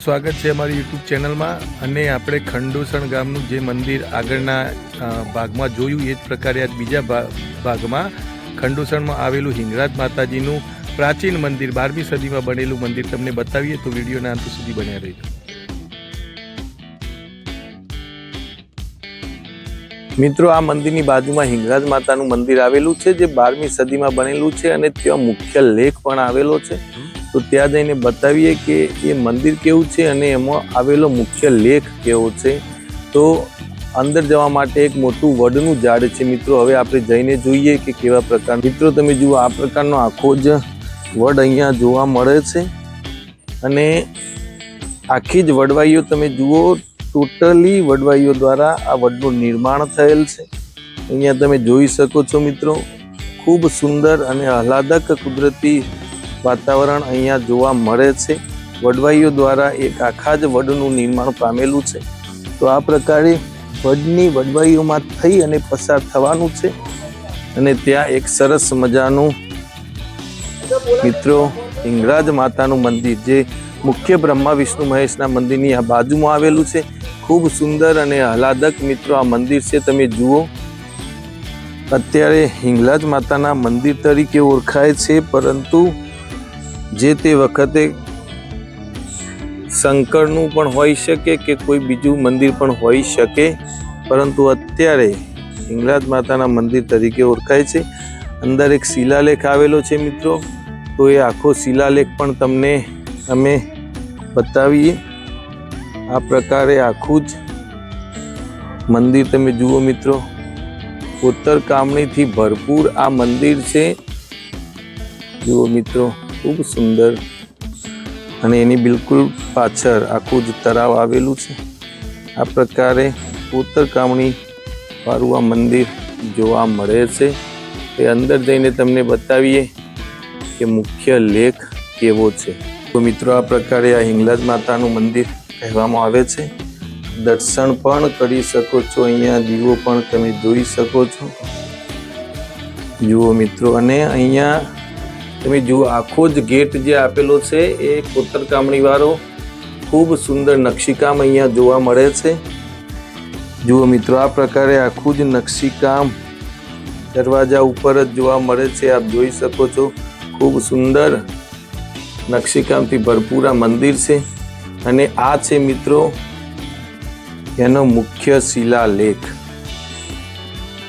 સ્વાગત છે અમારી યુટ્યુબ ચેનલમાં અને આપણે ખંડોસણ ગામનું જે મંદિર આગળના ભાગમાં જોયું એ જ પ્રકારે આજ બીજા ભાગમાં ખંડોસણમાં આવેલું હિંગરાજ માતાજીનું પ્રાચીન મંદિર બારમી સદીમાં બનેલું મંદિર તમને બતાવીએ તો વિડીયોના અંત સુધી બન્યા રહેજો. મિત્રો આ મંદિરની બાજુમાં હિંગરાજ માતાનું મંદિર આવેલું છે જે બારમી સદીમાં બનેલું છે અને ત્યાં મુખ્ય લેખ પણ આવેલો છે. તો ત્યાં જઈને બતાવીએ કે એ મંદિર કેવું છે અને એમાં આવેલો મુખ્ય લેખ કેવો છે. તો અંદર જવા માટે એક મોટું વડનું ઝાડ છે મિત્રો. હવે આપણે જઈને જોઈએ કે કેવા પ્રકાર મિત્રો, તમે જુઓ, આ પ્રકારનો આખો જ વડ અહીંયા જોવા મળે છે. અને આખી જ વડવાઈઓ તમે જુઓ, ટોટલી વડવાઈઓ દ્વારા આ વડનું નિર્માણ થયેલ છે. અહીંયા તમે જોઈ શકો છો મિત્રો, ખૂબ સુંદર અને આહલાદક કુદરતી વાતાવરણ અહીંયા જોવા મળે છે. વડવાઈઓ દ્વારા એક આખા જ વડનું નિર્માણ પામેલું છે. તો આ પ્રકારે વડની વડવાઈઓમાં થઈ અને પસાર થવાનું છે. અને ત્યાં એક સરસ મજાનું મિત્રો હિંગરાજ માતાનું મંદિર જે મુખ્ય બ્રહ્મા, વિષ્ણુ, મહેશના મંદિરની આ બાજુમાં આવેલું છે. ખૂબ સુંદર અને આહલાદક મિત્રો આ મંદિર છે. તમે જુઓ. અત્યારે હિંગલાજ માતાના મંદિર તરીકે ઓળખાય છે, પરંતુ જે તે વખતે શંકરનું પણ હોઈ શકે કે કોઈ બીજું મંદિર પણ હોઈ શકે. પરંતુ અત્યારે હિંગલાજ માતાના મંદિર તરીકે ઓળખાય છે. અંદર એક શિલાલેખ આવેલો છે મિત્રો. તો એ આખો શિલાલેખ પણ તમને અમે બતાવીએ. આ પ્રકારે આખું જ મંદિર તમે જુઓ મિત્રો. ઉત્તર કામણીથી ભરપૂર આ મંદિર છે. જુઓ મિત્રો. ખૂબ સુંદર અને એની બિલકુલ પાછળ આખું જ તળાવ આવેલું છે. આ પ્રકારે ઉત્તરકામણી વાળું આ મંદિર જોવા મળે છે. એ અંદર જઈને તમને બતાવીએ કે મુખ્ય લેખ કેવો છે. તો મિત્રો, આ પ્રકારે આ હિંગલાજ માતાનું મંદિર કહેવામાં આવે છે. દર્શન પણ કરી શકો છો. અહીંયા દીવો પણ તમે જોઈ શકો છો. જુઓ મિત્રો, અને અહીંયા તમે જુઓ, આખો જ ગેટ જે આપેલો છે એ કોતરકામણી વાળો ખૂબ સુંદર નકશીકામ અહીંયા જોવા મળે છે. જુઓ મિત્રો, આ પ્રકારે આખું જ નકશીકામ દરવાજા ઉપર જ જોવા મળે છે. આપ જોઈ શકો છો, ખૂબ સુંદર નકશીકામથી ભરપૂર આ મંદિર છે. અને આ છે મિત્રો, એનો મુખ્ય શિલાલેખ.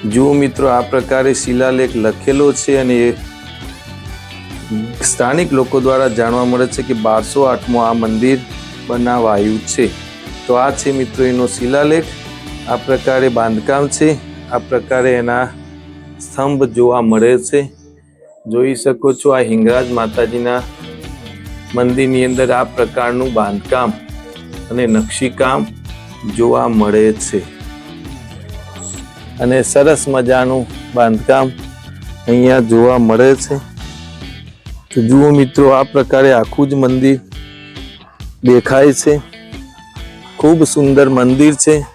જુઓ મિત્રો, આ પ્રકારે શિલાલેખ લખેલો છે અને એ સ્થાનિક લોકો દ્વારા જાણવા મળે છે કે બારસો આઠમું આ મંદિર બનાવાયું છે. તો આ છે મિત્રો એનો શિલાલેખ. આ પ્રકારે બાંધકામ છે. આ પ્રકારે એના સ્તંભ જોવા મળે છે. જોઈ શકો છો આ હિંગરાજ માતાજીના મંદિરની અંદર આ પ્રકારનું બાંધકામ અને નકશીકામ જોવા મળે છે. અને સરસ મજાનું બાંધકામ અહીંયા જોવા મળે છે. તો જુઓ મિત્રો, આ પ્રકારે આખું જ મંદિર દેખાય છે. ખૂબ સુંદર મંદિર છે.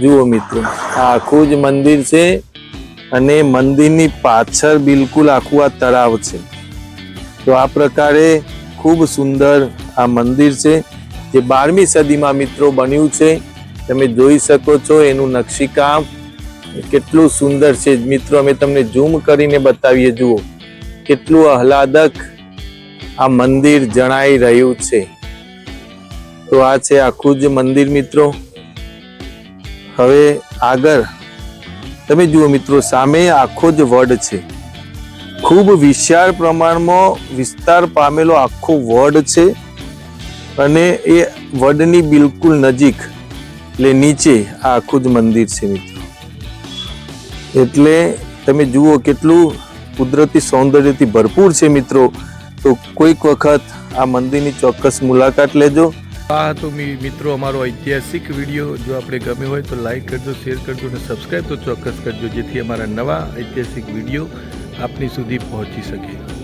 જુઓ મિત્રો, આ આખું જ મંદિર છે અને મંદિરની પાછળ બિલકુલ આખું આ તળાવ છે. તો આ પ્રકારે ખૂબ સુંદર આ મંદિર છે, જે બારમી સદીમાં મિત્રો બન્યું છે. તમે જોઈ શકો છો એનું નકશીકામ, કેટલું સુંદર છે. મિત્રો, અમે તમને ઝૂમ કરીને બતાવીએ, જુઓ. કેટલું આહલાદક આ મંદિર જણાઈ રહ્યું છે. તો આ છે આખું જ મંદિર મિત્રો. હવે આગળ તમે જુઓ મિત્રો, સામે આખો જ વડ છે. ખૂબ વિશાળ પ્રમાણમાં વિસ્તાર પામેલો આખો વડ છે અને એ વડની બિલકુલ નજીક, એટલે નીચે આ આખું જ મંદિર છે મિત્રો. એટલે તમે જુઓ કેટલું કુદરતી સૌંદર્યથી ભરપૂર છે મિત્રો. તો કોઈક વખત આ મંદિરની ચોક્કસ મુલાકાત લેજો. આ મિ- મિત્રો, અમારો ઐતિહાસિક વીડિયો. જો આપણે ગમ્યો હોય તો લાઈક કરજો, શેર કરજો અને સબસ્ક્રાઈબ તો ચોક્કસ કરજો, જેથી અમારા નવા ઐતિહાસિક વીડિયો આપની સુધી પહોંચી શકે.